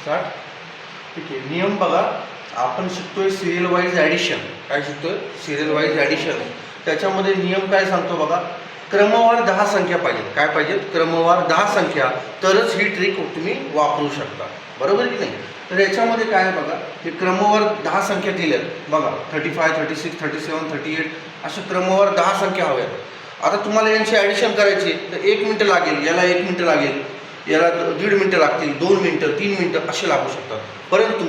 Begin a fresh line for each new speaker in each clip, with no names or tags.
Start ठीक आहे नियम बघा. आपण शिकतोय सिरियल वाईज ॲडिशन काय शिकतोय? सिरियल वाईज ॲडिशन त्याच्यामध्ये नियम काय सांगतो बघा? क्रमवार दहा संख्या पाहिजेत. काय पाहिजेत? क्रमवार दहा संख्या. तरच ही ट्रिक तुम्ही वापरू शकता. बरोबर की नाही? तर याच्यामध्ये काय आहे बघा? हे क्रमवार दहा संख्या दिल्यात. बघा thirty five thirty six thirty seven thirty eight अशा क्रमवार दहा संख्या हव्यात. आता तुम्हाला यांची ॲडिशन करायची तर एक मिनटं लागेल. याला एक मिनटं लागेल. याला दीड मिनटं लागतील दोन मिनटं तीन मिनटं असे लागू शकतात. परंतु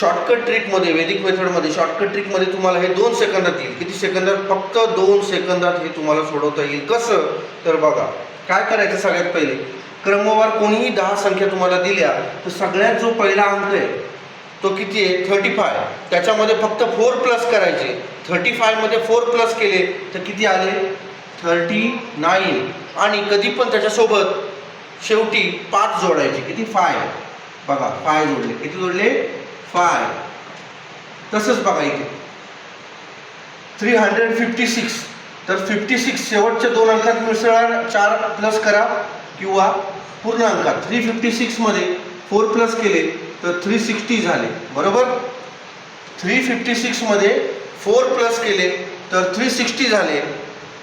शॉर्टकट ट्रिकमध्ये वैदिक मेथडमध्ये शॉर्टकट ट्रिकमध्ये तुम्हाला हे दोन सेकंदात येईल. किती सेकंदात? फक्त दोन सेकंदात हे तुम्हाला सोडवता येईल. कसं? तर बघा काय करायचं सगळ्यात पहिले? क्रमवार कोणीही दहा संख्या तुम्हाला दिल्या तर सगळ्यात जो पहिला अंक आहे तो किती आहे? थर्टी फाय त्याच्यामध्ये फक्त फोर प्लस करायचे. थर्टी फायमध्ये फोर प्लस केले तर किती आले? थर्टी नाईन आणि कधी पण त्याच्यासोबत शेवटी पाच जोडायचे. किती? फाय. बघा फाय जोडले. किती जोडले? फाय. तसंच बघा इथे. थ्री हंड्रेड फिफ्टी सिक्स तर फिफ्टी सिक्स शेवटच्या दोन अंकात मिसळा चार प्लस करा किंवा पूर्ण अंकात. थ्री फिफ्टी सिक्समध्ये फोर प्लस केले तर थ्री सिक्स्टी झाले. बरोबर? थ्री फिफ्टी सिक्समध्ये फोर प्लस केले तर थ्री सिक्स्टी झाले.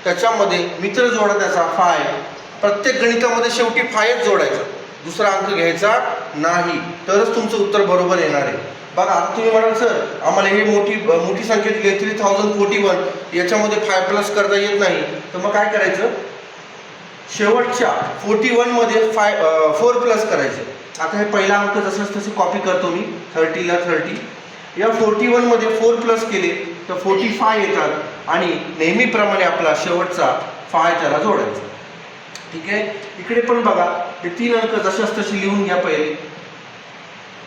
त्याच्यामध्ये मित्र जोडा त्याचा फाय. प्रत्येक गणितामध्ये शेवटी फायच जोडायचा. दुसरा अंक घ्यायचा नाही तरच तुमचं उत्तर बरोबर येणार आहे. बघा आता तुम्ही म्हणाल सर आम्हाला हे मोठी मोठी संख्या दिली आहे थ्री थाउजंड फोर्टी वन याच्यामध्ये फाय प्लस करता येत नाही. तर मग काय करायचं? शेवटच्या फोर्टी वनमध्ये फाय फोर प्लस करायचं. आता हे पहिला अंक जसंच तसे कॉपी करतो मी थर्टीला थर्टी या फोर्टी वनमध्ये फोर प्लस केले तर फोर्टी फाय येतात. आणि नेहमीप्रमाणे आपला शेवटचा फाय त्याला जोडायचा. ठीक आहे? इकडे पण बघा हे तीन अंक जशाच तशी लिहून घ्या पहिले.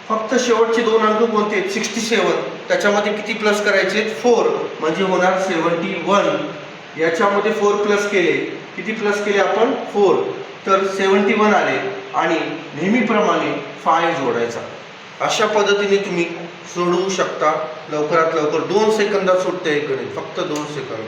फक्त शेवटचे दोन अंक कोणते आहेत? सिक्स्टी सेवन त्याच्यामध्ये किती प्लस करायचे फोर म्हणजे होणार सेवन्टी वन याच्यामध्ये फोर प्लस केले. किती प्लस केले आपण? फोर तर सेवन्टी वन आले. आणि नेहमीप्रमाणे फाय जोडायचा. अशा पद्धतीने तुम्ही सोडवू शकता. लवकरात लवकर दोन सेकंदात सुटते इकडे. फक्त दोन सेकंद.